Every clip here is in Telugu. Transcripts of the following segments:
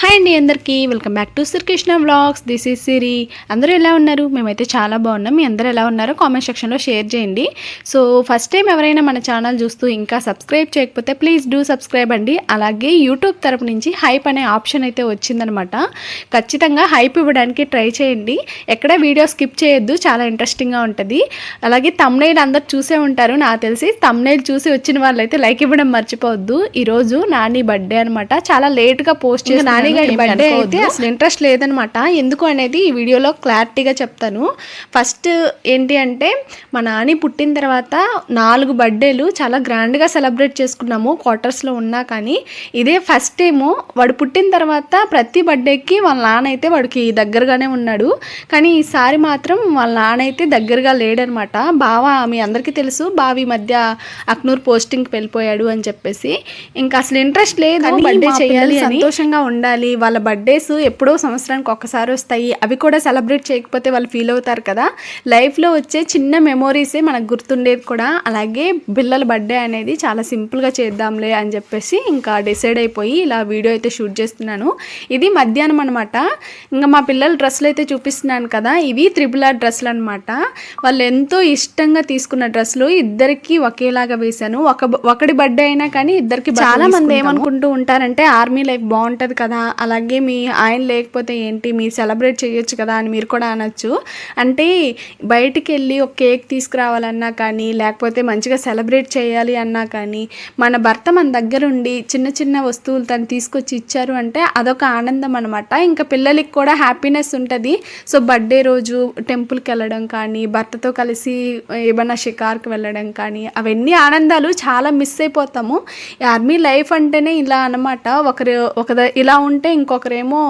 హాయ్ అండి అందరికీ. Welcome back to Srikrishna vlogs. This is Siri. అందరూ ఎలా ఉన్నారు? మేమైతే చాలా బాగున్నాం. మీ అందరూ ఎలా ఉన్నారో కామెంట్ సెక్షన్లో షేర్ చేయండి. సో ఫస్ట్ టైం ఎవరైనా మన ఛానల్ చూస్తూ ఇంకా సబ్స్క్రైబ్ చేయకపోతే ప్లీజ్ డూ సబ్స్క్రైబ్ అండి. అలాగే యూట్యూబ్ తరపు నుంచి హైప్ అనే ఆప్షన్ అయితే వచ్చిందనమాట. ఖచ్చితంగా హైప్ ఇవ్వడానికి ట్రై చేయండి. ఎక్కడ వీడియో స్కిప్ చేయొద్దు. చాలా ఇంట్రెస్టింగ్గా ఉంటుంది. అలాగే తమ్నైల్ అందరు చూసే ఉంటారు. నాకు తెలిసి తమ్నైల్ చూసి వచ్చిన వాళ్ళైతే లైక్ ఇవ్వడం మర్చిపోవద్దు. ఈరోజు నాని బర్త్డే అనమాట. చాలా లేట్గా పోస్ట్ చేసి నాని గారి బర్త్డే అయితే అసలు ఇంట్రెస్ట్ లేదనమాట ఎందుకు అనేది ఈ వీడియోలో క్లారిటీగా చెప్తాను. ఫస్ట్ ఏంటి అంటే మా నాని పుట్టిన తర్వాత నాలుగు బర్త్డేలు చాలా గ్రాండ్గా సెలబ్రేట్ చేసుకున్నాము క్వార్టర్స్లో ఉన్నా కానీ. ఇదే ఫస్ట్ టైము. వాడు పుట్టిన తర్వాత ప్రతి బర్త్డేకి వాళ్ళ నాన్న అయితే వాడికి దగ్గరగానే ఉన్నాడు. కానీ ఈసారి మాత్రం వాళ్ళ నాన్న అయితే దగ్గరగా లేడనమాట బావ మీ అందరికీ తెలుసు బావి మధ్య అక్నూర్ పోస్టింగ్కి వెళ్ళిపోయాడు అని చెప్పేసి. ఇంకా అసలు ఇంట్రెస్ట్ లేదు బర్త్డే చేయాలి సంతోషంగా ఉండాలి. వాళ్ళ బర్త్డేస్ ఎప్పుడో సంవత్సరానికి ఒక్కసారి వస్తాయి. అవి కూడా సెలబ్రేట్ చేయకపోతే వాళ్ళు ఫీల్ అవుతారు కదా. లైఫ్లో వచ్చే చిన్న మెమోరీసే మనకు గుర్తుండేది కూడా. అలాగే పిల్లల బర్త్డే అనేది చాలా సింపుల్గా చేద్దాంలే అని చెప్పేసి ఇంకా డిసైడ్ అయిపోయి ఇలా వీడియో అయితే షూట్ చేస్తున్నాను. ఇది మధ్యాహ్నం అనమాట ఇంకా మా పిల్లల డ్రెస్సులు అయితే చూపిస్తున్నాను కదా. ఇవి త్రిపుల్ ఆర్ డ్రెస్సులు అనమాట వాళ్ళు ఎంతో ఇష్టంగా తీసుకున్న డ్రెస్సులు ఇద్దరికి ఒకేలాగా వేశాను. ఒక ఒకటి బర్త్డే అయినా కానీ ఇద్దరికి చాలా మంది ఏమనుకుంటూ ఉంటారంటే ఆర్మీ లైఫ్ బాగుంటుంది కదా అలాగే మీ ఆయన లేకపోతే ఏంటి మీరు సెలబ్రేట్ చేయొచ్చు కదా అని మీరు కూడా అనొచ్చు. అంటే బయటికి వెళ్ళి ఒక కేక్ తీసుకురావాలన్నా కానీ లేకపోతే మంచిగా సెలబ్రేట్ చేయాలి అన్నా కానీ మన భర్త మన దగ్గర ఉండి చిన్న చిన్న వస్తువులు తను తీసుకొచ్చి ఇచ్చారు అంటే అదొక ఆనందం అనమాట ఇంకా పిల్లలకి కూడా హ్యాపీనెస్ ఉంటుంది. సో బర్త్డే రోజు టెంపుల్కి వెళ్ళడం కానీ భర్తతో కలిసి ఏమన్నా షికార్కి వెళ్ళడం కానీ అవన్నీ ఆనందాలు చాలా మిస్ అయిపోతాము. ఈ ఆర్మీ లైఫ్ అంటేనే ఇలా అనమాట ఒకరు ఒక ఇలా ఉండి ఉంటే ఇంకొకరేమో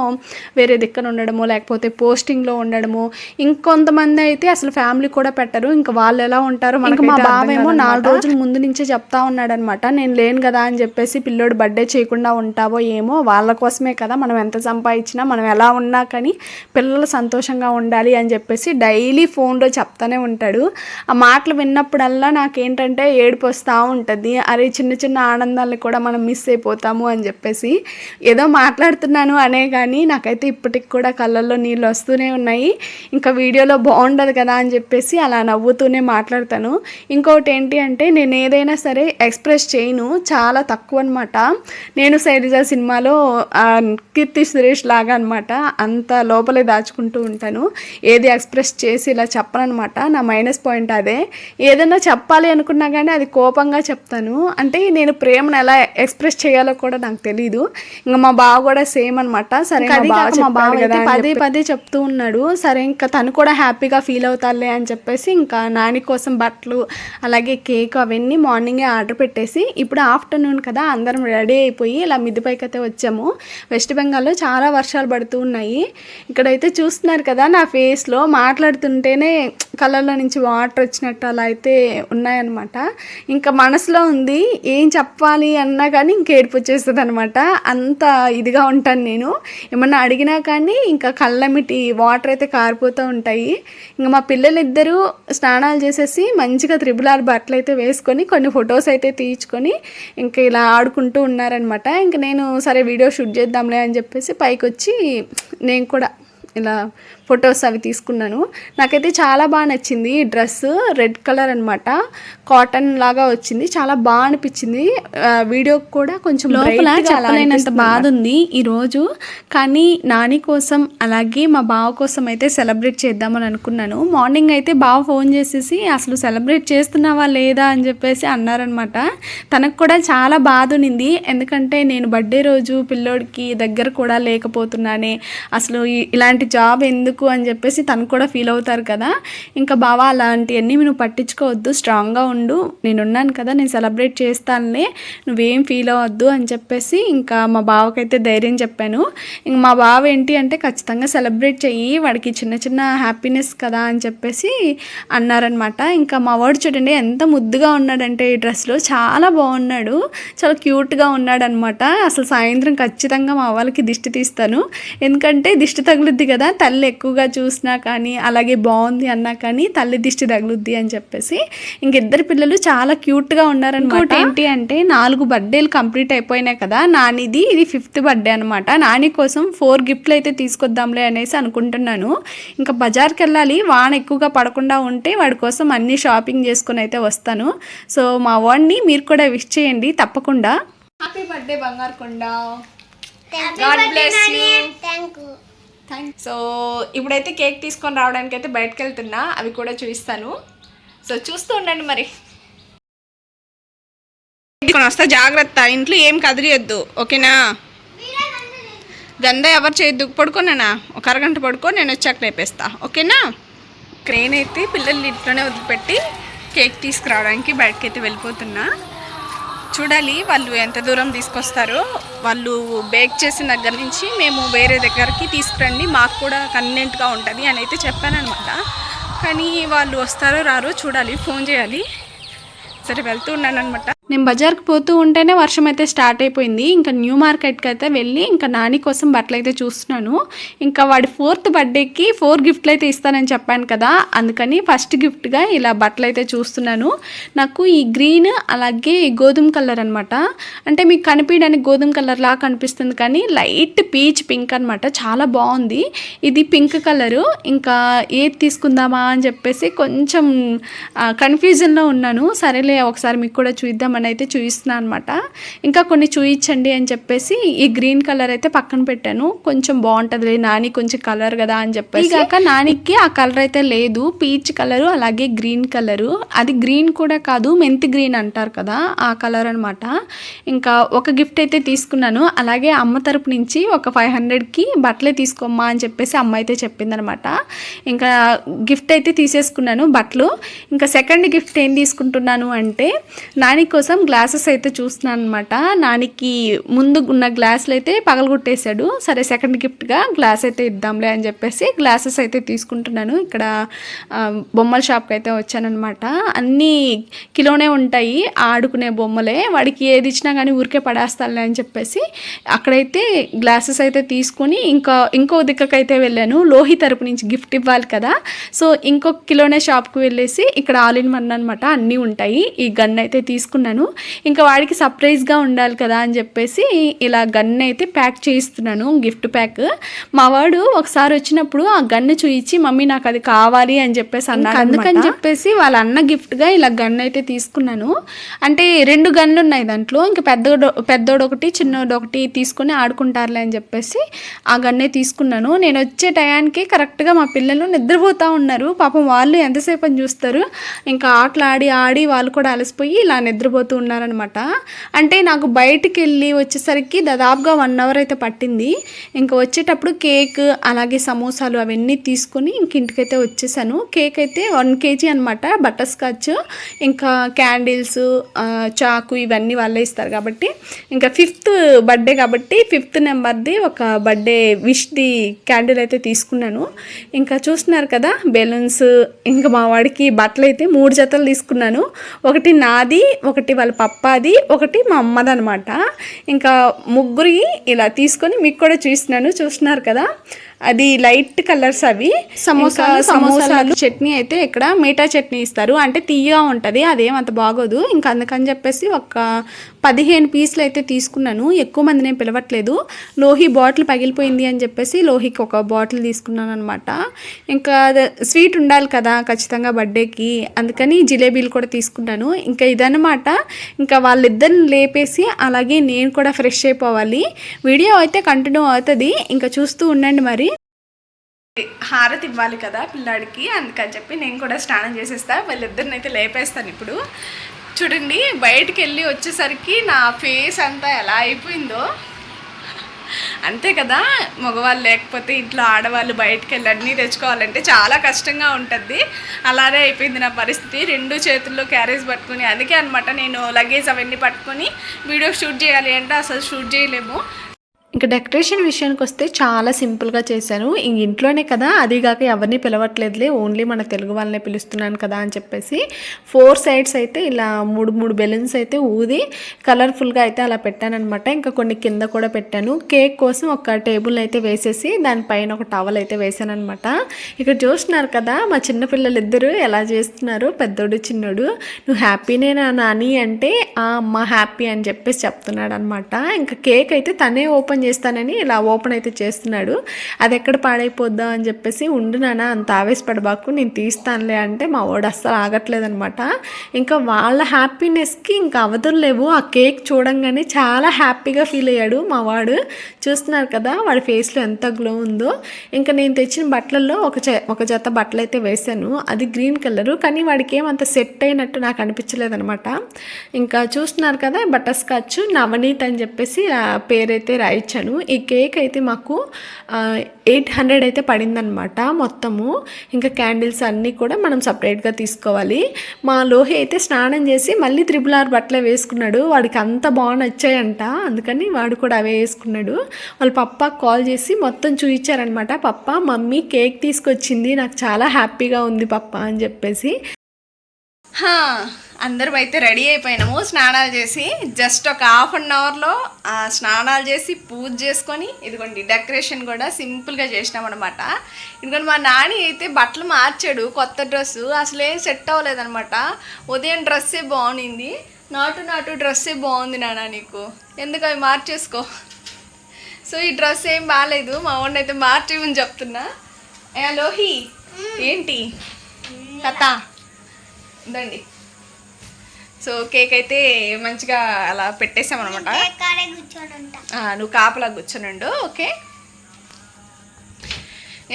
వేరే దిక్కన ఉండడము లేకపోతే పోస్టింగ్లో ఉండడము ఇంకొంతమంది అయితే అసలు ఫ్యామిలీ కూడా పెట్టరు. ఇంకా వాళ్ళు ఎలా ఉంటారో మనకి మా బావేమో నాలుగు రోజుల ముందు నుంచే చెప్తా ఉన్నాడు అనమాట నేను లేను కదా అని చెప్పేసి పిల్లోడు బర్త్డే చేయకుండా ఉంటావో ఏమో వాళ్ళ కోసమే కదా మనం ఎంత సంపాదించినా మనం ఎలా ఉన్నా కానీ పిల్లలు సంతోషంగా ఉండాలి అని చెప్పేసి డైలీ ఫోన్లో చెప్తానే ఉంటాడు. ఆ మాటలు విన్నప్పుడల్లా నాకేంటంటే ఏడుపు వస్తూ ఉంటుంది. అరే చిన్న చిన్న ఆనందాలను కూడా మనం మిస్ అయిపోతాము అని చెప్పేసి ఏదో మాట్లాడుతున్నాను అనే కానీ నాకైతే ఇప్పటికి కూడా కళ్ళల్లో నీళ్ళు వస్తూనే ఉన్నాయి. ఇంకా వీడియోలో బాగుండదు కదా అని చెప్పేసి అలా నవ్వుతూనే మాట్లాడతాను. ఇంకొకటి ఏంటి అంటే నేను ఏదైనా సరే ఎక్స్ప్రెస్ చేయను చాలా తక్కువ అనమాట నేను శైలజ సినిమాలో కీర్తి సురేష్ లాగా అనమాట అంత లోపలే దాచుకుంటూ ఉంటాను. ఏది ఎక్స్ప్రెస్ చేసి ఇలా చెప్పనమాట నా మైనస్ పాయింట్ అదే. ఏదైనా చెప్పాలి అనుకున్నా కానీ అది కోపంగా చెప్తాను. అంటే నేను ప్రేమను ఎలా ఎక్స్ప్రెస్ చేయాలో కూడా నాకు తెలియదు ఇంకా మా బావ కూడా సేమ్ అనమాట సరే మా బావ మా బావ అయితే పదే పదే చెప్తూ ఉన్నాడు. సరే ఇంకా తను కూడా హ్యాపీగా ఫీల్ అవుతారులే అని చెప్పేసి ఇంకా నాని కోసం బట్టలు అలాగే కేక్ అవన్నీ మార్నింగే ఆర్డర్ పెట్టేసి ఇప్పుడు ఆఫ్టర్నూన్ కదా అందరం రెడీ అయిపోయి ఇలా మిద్దిపైకి అయితే వచ్చాము. వెస్ట్ బెంగాల్లో చాలా వర్షాలు పడుతూ ఉన్నాయి. ఇక్కడైతే చూస్తున్నారు కదా నా ఫేస్లో మాట్లాడుతుంటేనే కళ్ళల్లో నుంచి వాటర్ వచ్చినట్టు అలా అయితే ఉన్నాయన్నమాట. ఇంకా మనసులో ఉంది ఏం చెప్పాలి అన్నా కానీ ఇంక ఏడుపు వచ్చేస్తుంది అనమాట అంత ఇదిగా ఉంటాను నేను. ఏమన్నా అడిగినా కానీ ఇంకా కళ్ళమిటి వాటర్ అయితే కారిపోతూ ఉంటాయి. ఇంకా మా పిల్లలు ఇద్దరూ స్నానాలు చేసేసి మంచిగా త్రిబుల్ ఆర్ బట్టలు అయితే వేసుకొని కొన్ని ఫొటోస్ అయితే తీయించుకొని ఇంకా ఇలా ఆడుకుంటూ ఉన్నారనమాట ఇంకా నేను సరే వీడియో షూట్ చేద్దాంలే అని చెప్పేసి పైకి వచ్చి నేను కూడా ఇలా ఫొటోస్ అవి తీసుకున్నాను. నాకైతే చాలా బాగా నచ్చింది ఈ డ్రెస్. రెడ్ కలర్ అనమాట కాటన్ లాగా వచ్చింది. చాలా బాగా అనిపించింది. వీడియో కూడా కొంచెం లోపల చెప్పలేనంత బాధ ఉంది ఈరోజు కానీ నాని కోసం అలాగే మా బావ కోసం అయితే సెలబ్రేట్ చేద్దామని అనుకున్నాను. మార్నింగ్ అయితే బావ ఫోన్ చేసేసి అసలు సెలబ్రేట్ చేస్తున్నావా లేదా? అని చెప్పేసి అన్నారనమాట తనకు కూడా చాలా బాధ ఉన్నింది ఎందుకంటే నేను బర్త్డే రోజు పిల్లోడికి దగ్గర కూడా లేకపోతున్నానే. అసలు ఇలాంటి జాబ్ ఎందుకు అని చెప్పేసి తను కూడా ఫీల్ అవుతారు కదా. ఇంకా బావ అలాంటివన్నీ నువ్వు పట్టించుకోవద్దు స్ట్రాంగ్గా ఉండు. నేనున్నాను కదా నేను సెలబ్రేట్ చేస్తానులే. నువ్వేం ఫీల్ అవ్వద్దు అని చెప్పేసి ఇంకా మా బావకైతే ధైర్యం చెప్పాను. ఇంక మా బావ ఏంటి అంటే ఖచ్చితంగా సెలబ్రేట్ చెయ్యి వాడికి చిన్న చిన్న హ్యాపీనెస్ కదా అని చెప్పేసి అన్నారనమాట. ఇంకా మా వాడు చూడండి ఎంత ముద్దుగా ఉన్నాడంటే ఈ డ్రెస్లో. చాలా బాగున్నాడు చాలా క్యూట్గా ఉన్నాడనమాట. అసలు సాయంత్రం ఖచ్చితంగా మా వాళ్ళకి దిష్టి తీస్తాను. ఎందుకంటే దిష్టి తగులుద్ది కదా తల్లి ఎక్కువ ఎక్కువగా చూసినా కానీ అలాగే బాగుంది అన్నా కానీ తల్లి దిష్టి తగులుద్ది అని చెప్పేసి ఇంక ఇద్దరు పిల్లలు చాలా క్యూట్గా ఉన్నారనమాట. ఏంటి అంటే నాలుగు బర్త్డేలు కంప్లీట్ అయిపోయినాయి కదా నానిది ఇది ఫిఫ్త్ బర్త్డే అనమాట. నాని కోసం ఫోర్ గిఫ్ట్లు అయితే తీసుకొద్దాంలే అనేసి అనుకుంటున్నాను. ఇంకా బజార్కి వెళ్ళాలి వాన ఎక్కువగా పడకుండా ఉంటే వాడి కోసం అన్ని షాపింగ్ చేసుకుని అయితే వస్తాను. సో మా వాడిని మీరు కూడా విష్ చేయండి తప్పకుండా. హ్యాపీ బర్త్డే బంగారు కొండ. God bless you thank so ఇప్పుడైతే కేక్ తీసుకొని రావడానికి అయితే బయటకు వెళ్తున్నా అవి కూడా చూపిస్తాను. సో చూస్తూ ఉండండి మరి. వస్తా జాగ్రత్త. ఇంట్లో ఏం కదిరియొద్దు ఓకేనా? గంధ ఎవరు చేయొద్దు పడుకోనా ఒక అరగంట పడుకో నేను వచ్చాక లేపేస్తా ఓకేనా? క్రెయిన్ అయితే పిల్లల్ని ఇంట్లోనే వదిలిపెట్టి కేక్ తీసుకురావడానికి బయటకి అయితే వెళ్ళిపోతున్నా. చూడాలి వాళ్ళు ఎంత దూరం తీసుకొస్తారో. వాళ్ళు బేక్ చేసిన దగ్గర నుంచి మేము వేరే దగ్గరికి తీసుకురండి. మాకు కూడా కన్వీనెంట్గా ఉంటుంది అని అయితే చెప్పానమాట కానీ వాళ్ళు వస్తారో రారో చూడాలి ఫోన్ చేయాలి. సరే వెళ్తూ ఉన్నాను అనమాట నేను బజార్కి పోతూ ఉంటేనే వర్షం అయితే స్టార్ట్ అయిపోయింది. ఇంకా న్యూ మార్కెట్కి అయితే వెళ్ళి ఇంకా నాని కోసం బట్టలు అయితే చూస్తున్నాను. ఇంకా వాడి ఫోర్త్ బర్త్డేకి ఫోర్ గిఫ్ట్లు అయితే ఇస్తానని చెప్పాను కదా అందుకని ఫస్ట్ గిఫ్ట్గా ఇలా బట్టలు అయితే చూస్తున్నాను. నాకు ఈ గ్రీన్ అలాగే గోధుమ కలర్ అనమాట అంటే మీకు కనిపించడానికి గోధుమ కలర్ లాగా కనిపిస్తుంది కానీ లైట్ పీచ్ పింక్ అనమాట చాలా బాగుంది. ఇది పింక్ కలరు. ఇంకా ఏది తీసుకుందామా అని చెప్పేసి కొంచెం కన్ఫ్యూజన్లో ఉన్నాను. సరేలే ఒకసారి మీకు కూడా చూద్దాం చూద్దామని అయితే చూపిస్తున్నాను అనమాట ఇంకా కొన్ని చూయించండి అని చెప్పేసి ఈ గ్రీన్ కలర్ అయితే పక్కన పెట్టాను. కొంచెం బాగుంటుంది నాని కొంచెం కలర్ కదా అని చెప్పేసి. కాక నానికి ఆ కలర్ అయితే లేదు. పీచ్ కలరు అలాగే గ్రీన్ కలరు. అది గ్రీన్ కూడా కాదు మెంతి గ్రీన్ అంటారు కదా ఆ కలర్ అనమాట ఇంకా ఒక గిఫ్ట్ అయితే తీసుకున్నాను. అలాగే అమ్మ తరపు నుంచి ఒక ఫైవ్ హండ్రెడ్కి బట్టలే తీసుకోమ్మా అని చెప్పేసి అమ్మ అయితే చెప్పిందనమాట ఇంకా గిఫ్ట్ అయితే తీసేసుకున్నాను బట్టలు. ఇంకా సెకండ్ గిఫ్ట్ ఏం తీసుకుంటున్నాను అంటే నాని కోసం గ్లాసెస్ అయితే చూస్తున్నాను అనమాట నానికి ముందు ఉన్న గ్లాసులు అయితే పగలగొట్టేశాడు. సరే సెకండ్ గిఫ్ట్గా గ్లాస్ అయితే ఇద్దాంలే అని చెప్పేసి గ్లాసెస్ అయితే తీసుకుంటున్నాను. ఇక్కడ బొమ్మల షాప్కి అయితే వచ్చానమాట అన్నీ కిలోనే ఉంటాయి ఆడుకునే బొమ్మలే. వాడికి ఏది ఇచ్చినా కానీ ఊరికే పడేస్తానులే అని చెప్పేసి అక్కడైతే గ్లాసెస్ అయితే తీసుకొని ఇంకా ఇంకో దిక్కకైతే వెళ్ళాను. లోహి తరపు నుంచి గిఫ్ట్ ఇవ్వాలి కదా. సో ఇంకొక కిలోనే షాప్కి వెళ్ళేసి ఇక్కడ ఆల్ ఇన్ వన్ అనమాట అన్నీ ఉంటాయి. ఈ గన్ అయితే తీసుకున్నాను. ఇంకా వాడికి సర్ప్రైజ్గా ఉండాలి కదా అని చెప్పేసి ఇలా గన్ అయితే ప్యాక్ చేయిస్తున్నాను గిఫ్ట్ ప్యాక్ మా వాడు ఒకసారి వచ్చినప్పుడు ఆ గన్ను చూయించి మమ్మీ నాకు అది కావాలి అని చెప్పేసి అన్నాడు అందుకని చెప్పేసి వాళ్ళ అన్న గిఫ్ట్గా ఇలా గన్ అయితే తీసుకున్నాను. అంటే రెండు గన్లు ఉన్నాయి దాంట్లో. ఇంకా పెద్దోడు పెద్దోడు ఒకటి చిన్నోడు ఒకటి తీసుకొని ఆడుకుంటారులే అని చెప్పేసి ఆ గన్నే తీసుకున్నాను. నేను వచ్చే టయానికి కరెక్ట్గా మా పిల్లలు నిద్రపోతూ ఉన్నారు. పాపం వాళ్ళు ఎంతసేపు అని చూస్తారు. ఇంకా ఆటలు ఆడి ఆడి వాళ్ళు కూడా అలసిపోయి ఇలా వెళ్ళిపోతూ ఉన్నారనమాట అంటే నాకు బయటికి వెళ్ళి వచ్చేసరికి దాదాపుగా వన్ అవర్ అయితే పట్టింది. ఇంకా వచ్చేటప్పుడు కేక్ అలాగే సమోసాలు అవన్నీ తీసుకొని ఇంక ఇంటికైతే వచ్చేసాను. కేక్ అయితే వన్ కేజీ అనమాట బటర్ స్కాచ్ ఇంకా క్యాండిల్స్ చాకు ఇవన్నీ వాళ్ళే ఇస్తారు కాబట్టి. ఇంకా ఫిఫ్త్ బర్త్డే కాబట్టి ఫిఫ్త్ నెంబర్ది ఒక బర్త్డే విష్ది క్యాండిల్ అయితే తీసుకున్నాను. ఇంకా చూస్తున్నారు కదా బెలూన్స్ ఇంకా మా వాడికి బట్టలు అయితే మూడు జతలు తీసుకున్నాను. ఒకటి నాది ఒకటి వాళ్ళ పప్పాది ఒకటి మా అమ్మది అనమాట ఇంకా ముగ్గురి ఇలా తీసుకొని మీకు కూడా చూస్తున్నాను చూస్తున్నారు కదా. అది లైట్ కలర్స్ అవి. సమోసా సమోసాలు. చట్నీ అయితే ఇక్కడ మీఠా చట్నీ ఇస్తారు. అంటే తీయగా ఉంటుంది అదేం అంత బాగోదు. ఇంకా అందుకని చెప్పేసి ఒక పదిహేను పీసులు అయితే తీసుకున్నాను. ఎక్కువ మంది నేను పిలవట్లేదు. లోహి బాటిల్ పగిలిపోయింది అని చెప్పేసి లోహికి ఒక బాటిల్ తీసుకున్నాను అనమాట ఇంకా స్వీట్ ఉండాలి కదా ఖచ్చితంగా బర్త్డేకి. అందుకని జిలేబీలు కూడా తీసుకున్నాను. ఇంకా ఇదన్నమాట ఇంకా వాళ్ళిద్దరిని లేపేసి అలాగే నేను కూడా ఫ్రెష్ అయిపోవాలి. వీడియో అయితే కంటిన్యూ అవుతుంది. ఇంకా చూస్తూ ఉండండి మరి. హారతి ఇవ్వాలి కదా పిల్లాడికి. అందుకని చెప్పి నేను కూడా స్నానం చేసేస్తా. వాళ్ళిద్దరిని అయితే లేపేస్తాను ఇప్పుడు. చూడండి బయటికి వెళ్ళి వచ్చేసరికి నా ఫేస్ అంతా ఎలా అయిపోయిందో. అంతే కదా? మగవాళ్ళు లేకపోతే ఇంట్లో ఆడవాళ్ళు బయటకు వెళ్ళి అన్నీ తెచ్చుకోవాలంటే చాలా కష్టంగా ఉంటుంది అలానే అయిపోయింది నా పరిస్థితి. రెండు చేతుల్లో క్యారేజ్ పట్టుకుని అందుకే అనమాట నేను లగేజ్ అవన్నీ పట్టుకొని వీడియో షూట్ చేయాలి అంటే అసలు షూట్ చేయలేము. ఇంకా డెకరేషన్ విషయానికి వస్తే చాలా సింపుల్గా చేశాను. ఇంక ఇంట్లోనే కదా అదిగాక ఎవరిని పిలవట్లేదులే ఓన్లీ మన తెలుగు వాళ్ళనే పిలుస్తున్నాను కదా అని చెప్పేసి ఫోర్ సైడ్స్ అయితే ఇలా మూడు మూడు బెలూన్స్ అయితే ఊది కలర్ఫుల్గా అయితే అలా పెట్టానమాట ఇంకా కొన్ని కింద కూడా పెట్టాను. కేక్ కోసం ఒక టేబుల్ అయితే వేసేసి దానిపైన ఒక టవల్ అయితే వేసాను అనమాట ఇక్కడ చూస్తున్నారు కదా మా చిన్న పిల్లలు ఇద్దరు ఎలా చేస్తున్నారు? పెద్దోడు చిన్నోడు. నువ్వు హ్యాపీనేనా నాని అంటే ఆ అమ్మ హ్యాపీ అని చెప్పేసి చెప్తున్నాడు అనమాట ఇంకా కేక్ అయితే తనే ఓపెన్ చేస్తానని ఇలా ఓపెన్ అయితే చేస్తున్నాడు. అది ఎక్కడ పాడైపోద్దా అని చెప్పేసి ఉండు నాన్న అంత ఆవేశపడబాకు నేను తీస్తానులే అంటే మా వాడు అస్సలు ఆగట్లేదనమాట. ఇంకా వాళ్ళ హ్యాపీనెస్కి ఇంకా అవధులు లేవు. ఆ కేక్ చూడంగానే చాలా హ్యాపీగా ఫీల్ అయ్యాడు మా వాడు. చూస్తున్నారు కదా వాడి ఫేస్లో ఎంత గ్లో ఉందో. ఇంకా నేను తెచ్చిన బట్టలలో ఒక ఒక జత బట్టలు అయితే వేశాను. అది గ్రీన్ కలరు కానీ వాడికి ఏమంత సెట్ అయినట్టు నాకు అనిపించలేదనమాట. ఇంకా చూస్తున్నారు కదా బటర్ స్కాచ్ నవనీత్ అని చెప్పేసి ఆ పేరైతే రాయించాను ఈ కేక్ అయితే మాకు ఎయిట్ హండ్రెడ్ అయితే పడిందనమాట మొత్తము. ఇంకా క్యాండిల్స్ అన్నీ కూడా మనం సపరేట్గా తీసుకోవాలి. మా లోహి అయితే స్నానం చేసి మళ్ళీ త్రిబుల్ ఆర్ బట్టలే వేసుకున్నాడు. వాడికి అంత బాగా నచ్చాయంట. అందుకని వాడు కూడా అవే వేసుకున్నాడు. వాళ్ళ పప్ప కాల్ చేసి మొత్తం చూపించారనమాట పప్ప మమ్మీ కేక్ తీసుకొచ్చింది. నాకు చాలా హ్యాపీగా ఉంది పప్ప అని చెప్పేసి. హా, అందరం అయితే రెడీ అయిపోయినాము. స్నానాలు చేసి జస్ట్ ఒక హాఫ్ అన్ అవర్లో స్నానాలు చేసి పూజ చేసుకొని ఇదిగోండి డెకరేషన్ కూడా సింపుల్గా చేసినాం అనమాట ఇదిగోండి మా నాని అయితే బట్టలు మార్చాడు కొత్త డ్రెస్సు అసలు ఏం సెట్ అవ్వలేదనమాట ఉదయం డ్రెస్సే బాగుంది నాటు నాటు డ్రెస్సే బాగుంది నాన్న నీకు? ఎందుకు అవి మార్చేసుకో? సో ఈ డ్రెస్ ఏం బాగాలేదు మా వాడిని అయితే మార్చేయమని చెప్తున్నా. లోహి ఏంటి? కథ ఇదండి సో కేక్ అయితే మంచిగా అలా ఉంటా ఆ, నువ్వు కాపలా కూర్చొనుండు ఓకే?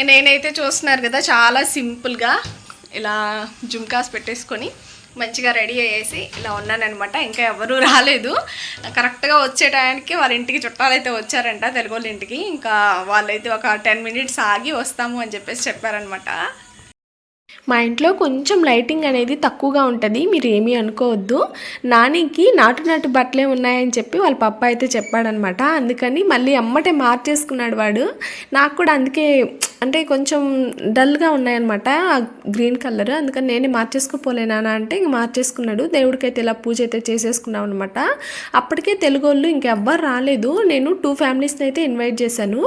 నేనైతే చూస్తున్నారు కదా చాలా సింపుల్గా ఇలా జుమ్కాస్ పెట్టేసుకొని మంచిగా రెడీ అయ్యేసి ఇలా ఉన్నానమాట ఇంకా ఎవరూ రాలేదు. కరెక్ట్గా వచ్చే టైంకి వాళ్ళ ఇంటికి చుట్టాలైతే వచ్చారంట తెలుగు వాళ్ళ ఇంటికి. ఇంకా వాళ్ళైతే ఒక టెన్ మినిట్స్ ఆగి వస్తాము అని చెప్పేసి చెప్పారనమాట మా ఇంట్లో కొంచెం లైటింగ్ అనేది తక్కువగా ఉంటుంది మీరు ఏమీ అనుకోవద్దు. నానికి నాటు నాటు బట్టలే ఉన్నాయని చెప్పి వాళ్ళ పప్ప అయితే చెప్పాడనమాట. అందుకని మళ్ళీ అమ్మటే మార్చేసుకున్నాడు వాడు. నాకు కూడా అందుకే అంటే కొంచెం డల్గా ఉన్నాయన్నమాట గ్రీన్ కలర్. అందుకని నేనే మార్చేసుకోపోలేనా అంటే ఇంక మార్చేసుకున్నాడు. దేవుడికైతే ఇలా పూజ అయితే చేసేసుకున్నాం అనమాట అప్పటికే తెలుగు వాళ్ళు ఇంకెవ్వరు రాలేదు. నేను టూ ఫ్యామిలీస్ని అయితే ఇన్వైట్ చేశాను.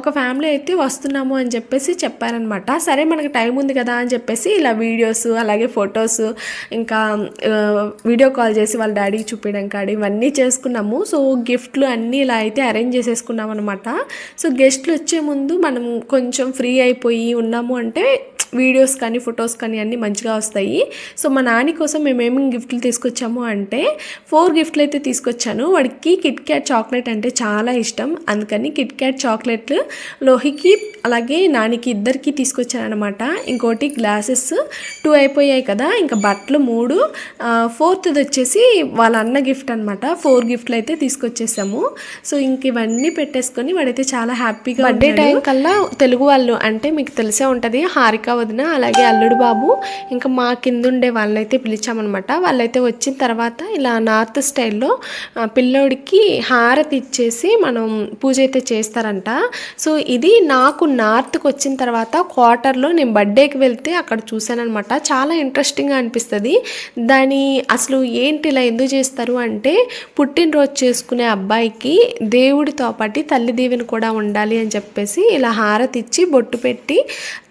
ఒక ఫ్యామిలీ అయితే వస్తున్నాము అని చెప్పేసి చెప్పారనమాట సరే మనకి టైం ఉంది కదా అని చెప్పేసి ఇలా వీడియోస్ అలాగే ఫొటోస్ ఇంకా వీడియో కాల్ చేసి వాళ్ళ డాడీకి చూపించడం కాడ ఇవన్నీ చేసుకున్నాము. సో గిఫ్ట్లు అన్నీ ఇలా అయితే అరేంజ్ చేసేసుకున్నాం అనమాట సో గెస్ట్లు వచ్చే ముందు మనం కొంచెం ఫ్రీ అయిపోయి ఉన్నాము అంటే వీడియోస్ కానీ ఫొటోస్ కానీ అన్నీ మంచిగా వస్తాయి. సో మా నాని కోసం మేము ఏమేమి గిఫ్ట్లు తీసుకొచ్చాము అంటే ఫోర్ గిఫ్ట్లు అయితే తీసుకొచ్చాను. వాడికి కిట్ క్యాట్ చాక్లెట్ అంటే చాలా ఇష్టం. అందుకని కిట్ క్యాట్ చాక్లెట్లు లోహికి అలాగే నానికి ఇద్దరికి తీసుకొచ్చాను అనమాట ఇంకోటి గ్లాసెస్ టూ అయిపోయాయి కదా. ఇంకా బట్టలు మూడు ఫోర్త్ది వచ్చేసి వాళ్ళ అన్న గిఫ్ట్ అనమాట ఫోర్ గిఫ్ట్లు అయితే తీసుకొచ్చేసాము. సో ఇంక ఇవన్నీ పెట్టేసుకొని వాడైతే చాలా హ్యాపీగా బర్త్డే టైం కల్లా తెలుగు వాళ్ళు అంటే మీకు తెలిసే ఉంటుంది హారిక వదిన అలాగే అల్లుడు బాబు ఇంకా మా కింద ఉండే వాళ్ళైతే పిలిచామన్నమాట. వాళ్ళైతే వచ్చిన తర్వాత ఇలా నార్త్ స్టైల్లో పిల్లోడికి హారతి ఇచ్చేసి మనం పూజ అయితే చేస్తారంట. సో ఇది నాకు నార్త్కి వచ్చిన తర్వాత క్వార్టర్లో నేను బర్త్డేకి వెళ్తే అక్కడ చూశానమాట చాలా ఇంట్రెస్టింగ్గా అనిపిస్తుంది. దాని అసలు ఏంటి ఇలా ఎందుకు చేస్తారు అంటే పుట్టినరోజు చేసుకునే అబ్బాయికి దేవుడితో పాటు తల్లి దీవెన కూడా ఉండాలి అని చెప్పేసి ఇలా హారతి ఇచ్చి బొట్టు పెట్టి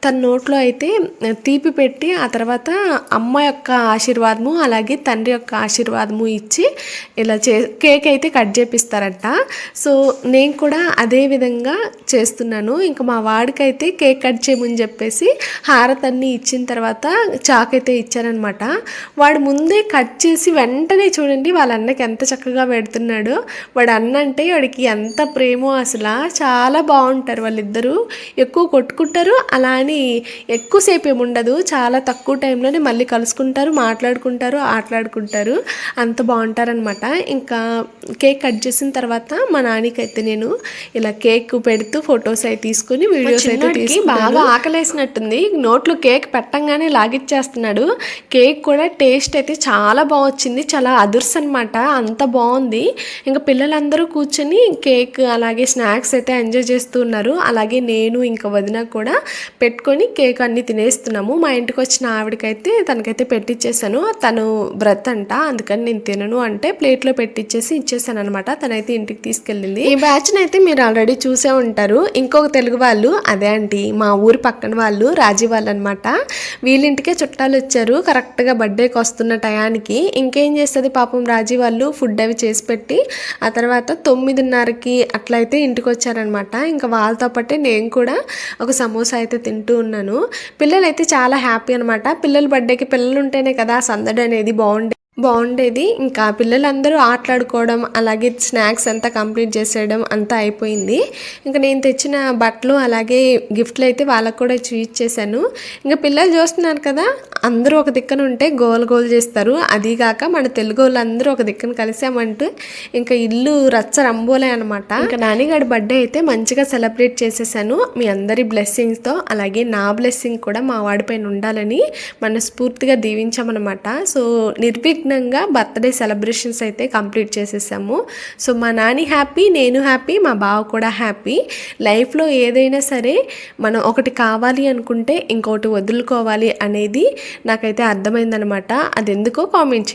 తన నోట్లో అయితే తీపి పెట్టి ఆ తర్వాత అమ్మ యొక్క ఆశీర్వాదము అలాగే తండ్రి యొక్క ఆశీర్వాదము ఇచ్చి ఇలా చే కేక్ అయితే కట్ చేపిస్తారంట. సో నేను కూడా అదే విధంగా చేస్తున్నాను. ఇంకా మా వాడికైతే కేక్ కట్ చేయమని చెప్పేసి హారతన్ని ఇచ్చిన తర్వాత చాక్ అయితే ఇచ్చారనమాట. వాడు ముందే కట్ చేసి వెంటనే చూడండి వాళ్ళ అన్నకి ఎంత చక్కగా పెడుతున్నాడు. వాడు అన్న అంటే వాడికి ఎంత ప్రేమో అసలు. చాలా బాగుంటారు వాళ్ళిద్దరూ. ఎక్కువ కొట్టుకుంటారు అలా అని ఎక్కువసేపు ఏమి ఉండదు. చాలా తక్కువ టైంలోనే మళ్ళీ కలుసుకుంటారు మాట్లాడుకుంటారు ఆటలాడుకుంటారు. అంత బాగుంటారనమాట. ఇంకా కేక్ కట్ చేసిన తర్వాత మా నాన్నకైతే నేను ఇలా కేక్ పెడుతూ ఫొటోస్ అయితే తీసుకుని వీడియోస్ అయితే తీసుకుని బాగా ఆకలేసినట్టుంది. నోట్లో కేక్ పెట్టంగానే లాగిచ్చేస్తున్నాడు. కేక్ కూడా టేస్ట్ అయితే చాలా బాగా వచ్చింది చాలా అదుర్స్ అనమాట అంత బాగుంది ఇంకా పిల్లలందరూ కూర్చొని కేక్ అలాగే స్నాక్స్ అయితే ఎంజాయ్ చేస్తూ ఉన్నారు. అలాగే నేను ఇంకా వదిన కూడా పెట్టుకొని కేక్ అన్ని తినేస్తున్నాము. మా ఇంటికి వచ్చిన ఆవిడకైతే తనకైతే పెట్టిచ్చేసాను. తను బ్రత్ అంట అందుకని నేను తినను అంటే ప్లేట్లో పెట్టిచ్చేసి ఇచ్చేసాను అనమాట తనైతే ఇంటికి తీసుకెళ్ళింది. ఈ బ్యాచ్ని అయితే మీరు ఆల్రెడీ చూసే ఉంటారు. ఇంకొక తెలుగు వాళ్ళు అదే అండి మా ఊరి పక్కన వాళ్ళు రాజీ వాళ్ళు అనమాట వీళ్ళింటికే చుట్టాలు వచ్చారు. కరెక్ట్గా బర్త్డేకి వస్తున్న టయానికి. ఇంకేం చేస్తుంది పాపం రాజీ వాళ్ళు? ఫుడ్ అవి చేసి పెట్టి ఆ తర్వాత తొమ్మిదిన్నరకి అట్లయితే ఇంటికి వచ్చారనమాట ఇంకా వాళ్ళతో పాటే నేను కూడా ఒక సమోసా అయితే తింటూ ఉన్నాను. పిల్లలు అయితే చాలా హ్యాపీ అనమాట. పిల్లల బర్త్డేకి పిల్లలు ఉంటేనే కదా ఆ సందడి అనేది బాగుండే బాగుండేది. ఇంకా పిల్లలందరూ ఆటలాడుకోవడం అలాగే స్నాక్స్ అంతా కంప్లీట్ చేసేయడం అంతా అయిపోయింది. ఇంకా నేను తెచ్చిన బట్టలు అలాగే గిఫ్ట్లు అయితే వాళ్ళకు కూడా చేశాను. ఇంకా పిల్లలు చూస్తున్నారు కదా అందరూ ఒక దిక్కన ఉంటే గోల్ గోల్ చేస్తారు. అదీగాక మన తెలుగు వాళ్ళందరూ ఒక దిక్కన కలిసామంటూ ఇంకా ఇల్లు రచ్చ రంబోలే అనమాట ఇంకా నానిగాడి బర్త్డే అయితే మంచిగా సెలబ్రేట్ చేసేసాను. మీ అందరి బ్లెస్సింగ్స్తో అలాగే నా బ్లెస్సింగ్ కూడా మా వాడిపైన ఉండాలని మనస్ఫూర్తిగా దీవించామన్నమాట. సో నిర్విఘ్నంగా బర్త్డే సెలబ్రేషన్స్ అయితే కంప్లీట్ చేసేసాము. సో మా నాని హ్యాపీ నేను హ్యాపీ మా బావ కూడా హ్యాపీ. లైఫ్లో ఏదైనా సరే మనం ఒకటి కావాలి అనుకుంటే ఇంకోటి వదులుకోవాలి అనేది నాకైతే అర్థమైందనమాట. అది ఎందుకో కామెంట్ చేయండి.